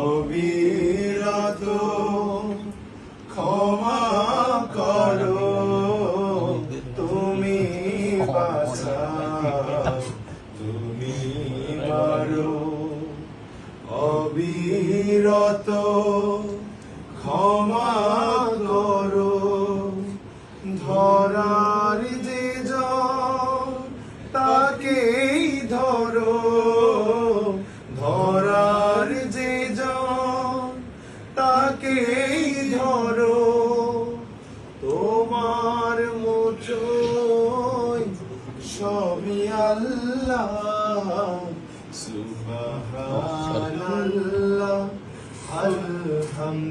অবিরত ক্ষমা করো। তুমি তুমি ক্ষমা করো। ধরার যে তাকেই ধরো। তাকেই ধরো তোমার মোচই সবই আল্লাহ সুবহানাল্লাহ আলহামদুলিল্লাহ